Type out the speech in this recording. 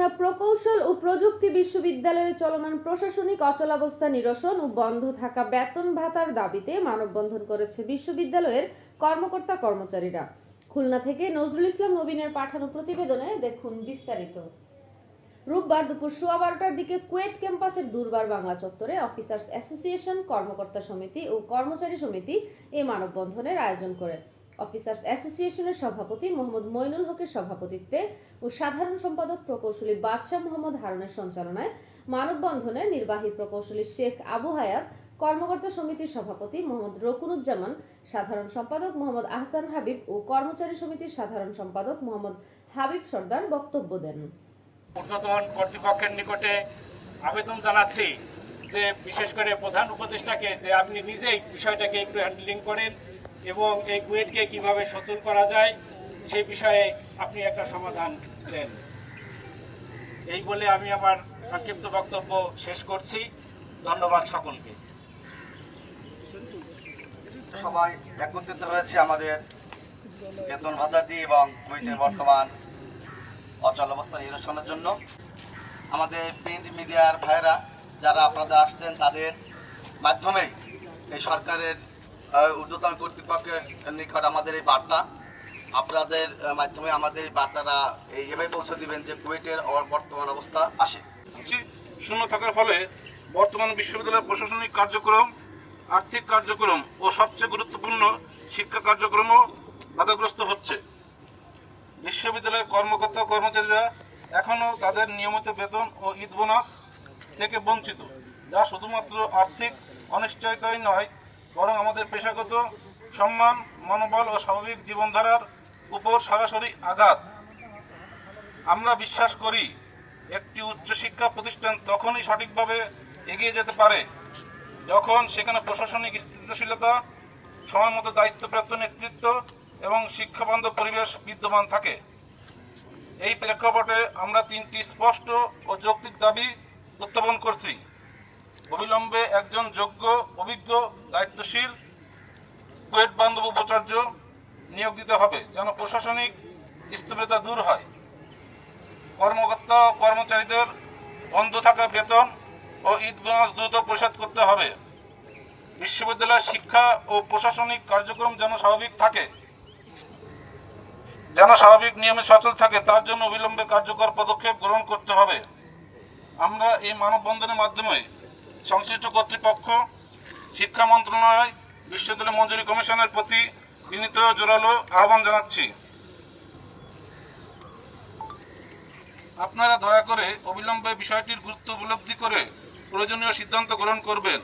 খুলনা প্রকৌশল ও প্রযুক্তি বিশ্ববিদ্যালয়ের চলমান প্রশাসনিক অচলাবস্থা নিরসন ও বন্ধ থাকা বেতন ভাতার দাবিতে মানববন্ধন করেছে বিশ্ববিদ্যালয়ের কর্মকর্তা কর্মচারীরা। খুলনা থেকে নজরুল ইসলাম নবীনের পাঠানো প্রতিবেদনে দেখুন বিস্তারিত। রোববার দুপুর সোয়া বারোটার দিকে কুয়েট ক্যাম্পাসের দুর্বার বাংলা চত্বরে অফিসার্স অ্যাসোসিয়েশন, কর্মকর্তা সমিতি ও কর্মচারী সমিতি এই মানববন্ধনের আয়োজন করে। অফিসার্স অ্যাসোসিয়েশনের সভাপতি মোহাম্মদ মইনুল হকের সভাপতিত্বে ও সাধারণ সম্পাদক প্রকৌশলী বাদশাহ মোহাম্মদ হারুনের সঞ্চালনায় মানববন্ধনে নির্বাহী প্রকৌশলী শেখ আবু হায়াত, কর্মকর্তা সমিতির সভাপতি মোহাম্মদ রকুনুজ্জামান, সাধারণ সম্পাদক মোহাম্মদ আহসান হাবিব ও কর্মচারী সমিতির সাধারণ সম্পাদক মোহাম্মদ হাবিব সর্দার বক্তব্য দেন। ঊর্ধ্বতন কর্তৃপক্ষের নিকটে আবেদন জানাচ্ছি যে বিশেষ করে প্রধান উপদেষ্টাকে যে আপনি নিজেই বিষয়টাকে একটু হ্যান্ডলিং করেন। এবং এই কুয়েটকে কীভাবে সচল করা যায় সেই বিষয়ে আপনি একটা সমাধান দেন। এই বলে আমি আমার সংক্ষিপ্ত বক্তব্য শেষ করছি। ধন্যবাদ সকলকে। সবাই একত্রিত হয়েছে আমাদের বেতন ভাতা দিয়ে এবং কুয়েটের বর্তমান অচল অবস্থা নিরসনের জন্য। আমাদের প্রিন্ট মিডিয়ার ভাইরা যারা আপনারা আসছেন, তাদের মাধ্যমেই এই সরকারের ঊর্ধ্বতন কর্তৃপক্ষের নিকট আমাদের এই বার্তা। আপনাদের মাধ্যমে আমাদের এই বার্তাটা এই এভাবে পৌঁছে দিবেন যে কুয়েটের বর্তমান অবস্থা আসে। শূন্য থাকার ফলে বর্তমান বিশ্ববিদ্যালয়ের প্রশাসনিক কার্যক্রম, আর্থিক কার্যক্রম ও সবচেয়ে গুরুত্বপূর্ণ শিক্ষা কার্যক্রমও বাধাগ্রস্ত হচ্ছে। বিশ্ববিদ্যালয়ের কর্মকর্তা কর্মচারীরা এখনও তাদের নিয়মিত বেতন ও ঈদ বোনাস থেকে বঞ্চিত, যা শুধুমাত্র আর্থিক অনিশ্চয়তাই নয় বরং আমাদের পেশাগত সম্মান, মনোবল ও স্বাভাবিক জীবনধারার উপর সরাসরি আঘাত। আমরা বিশ্বাস করি, একটি উচ্চশিক্ষা প্রতিষ্ঠান তখনই সঠিকভাবে এগিয়ে যেতে পারে যখন সেখানে প্রশাসনিক স্থিতিশীলতা, সময় মতো দায়িত্বপ্রাপ্ত নেতৃত্ব এবং শিক্ষাবান্ধব পরিবেশ বিদ্যমান থাকে। এই প্রেক্ষাপটে আমরা তিনটি স্পষ্ট ও যৌক্তিক দাবি উত্থাপন করছি। অবিলম্বে একজন যোগ্য, অভিজ্ঞ, দায়িত্বশীল কুয়েট বান্ধব উপাচার্য নিয়োগ দিতে হবে যেন প্রশাসনিক স্থবিরতা দূর হয়। কর্মকর্তা কর্মচারীদের বন্ধ থাকা বেতন ও ঈদ বোনাস দ্রুত পরিশোধ করতে হবে। বিশ্ববিদ্যালয়ের শিক্ষা ও প্রশাসনিক কার্যক্রম যেন স্বাভাবিক থাকে, যেন স্বাভাবিক নিয়মে সচল থাকে, তার জন্য অবিলম্বে কার্যকর পদক্ষেপ গ্রহণ করতে হবে। আমরা এই মানববন্ধনের মাধ্যমে সংশ্লিষ্ট কর্তৃপক্ষ, শিক্ষা মন্ত্রণালয়, বিশ্ববিদ্যালয় মঞ্জুরি কমিশনের প্রতি বিনীত জোরালো আহ্বান জানাচ্ছি। আপনারা দয়া করে অবিলম্বে বিষয়টির গুরুত্ব উপলব্ধি করে প্রয়োজনীয় সিদ্ধান্ত গ্রহণ করবেন।